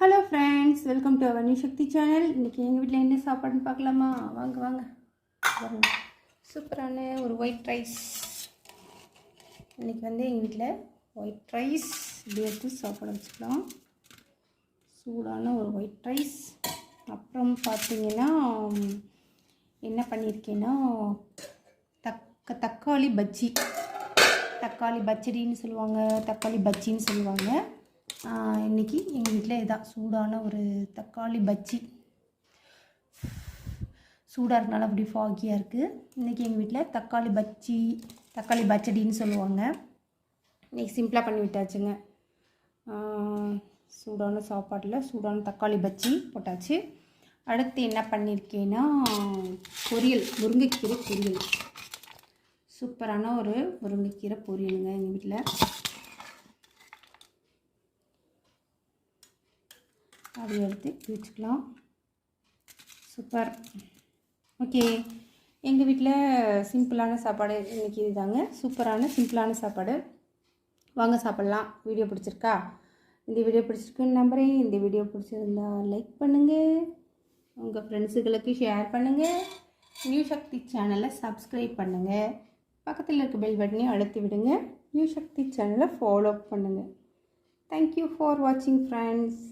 Hello friends welcome to our new Sakthi channel இன்றைக்கி எங்கள் வீட்டில் என்ன சாப்பாடுன்னு பார்க்கலாமா? வாங்க வாங்க. சூப்பரான ஒரு ஒயிட் ரைஸ் இன்றைக்கி வந்து எங்கள் வீட்டில் ஒயிட் ரைஸ் இப்படி எடுத்து சாப்பாடு வச்சுக்கலாம். சூடான ஒரு ஒயிட் ரைஸ் அப்புறம் பார்த்தீங்கன்னா என்ன பண்ணியிருக்கேன்னா தக்க தக்காளி பஜ்ஜி. தக்காளி பச்சடின்னு சொல்லுவாங்க. தக்காளி பஜ்ஜின்னு சொல்லுவாங்க. இன்றைக்கி இன்னைக்கு எங்கள் வீட்டில் இதான் சூடான ஒரு தக்காளி பஜ்ஜி. சூடாக இருக்கனால அப்படி ஃபாகியாக இருக்குது இன்றைக்கி எங்கள் வீட்டில் தக்காளி பஜ்ஜி தக்காளி பச்சடின்னு சொல்லுவாங்க. இன்றைக்கி சிம்பிளாக பண்ணி விட்டாச்சுங்க. சூடான சாப்பாட்டில் சூடான தக்காளி பஜ்ஜி போட்டாச்சு. அடுத்து என்ன பண்ணியிருக்கேன்னா பொரியல் முருங்கைக்கீரை பொரியல். சூப்பரான ஒரு முருங்கைக்கீரை பொரியலுங்க எங்கள் வீட்டில் அதை எடுத்து வச்சுக்கலாம். சூப்பர். ஓகே. எங்கள் வீட்டில் சிம்பிளான சாப்பாடு இன்றைக்கி இதுதாங்க. சூப்பரான சிம்பிளான சாப்பாடு. வாங்க சாப்பிட்லாம். வீடியோ பிடிச்சிருக்கா? இந்த வீடியோ பிடிச்சிருக்குன்னு நம்புகிறேன் இந்த வீடியோ பிடிச்சிருந்தா லைக் பண்ணுங்கள் உங்கள் ஃப்ரெண்ட்ஸுகளுக்கு ஷேர் பண்ணுங்கள் நியூ சக்தி சேனலை சப்ஸ்கிரைப் பண்ணுங்கள் பக்கத்தில் இருக்க பெல் பட்டனையும் அழுத்தி விடுங்க. நியூ சக்தி சேனலை ஃபாலோ பண்ணுங்கள் தேங்க்யூ ஃபார் வாட்சிங் ஃப்ரெண்ட்ஸ்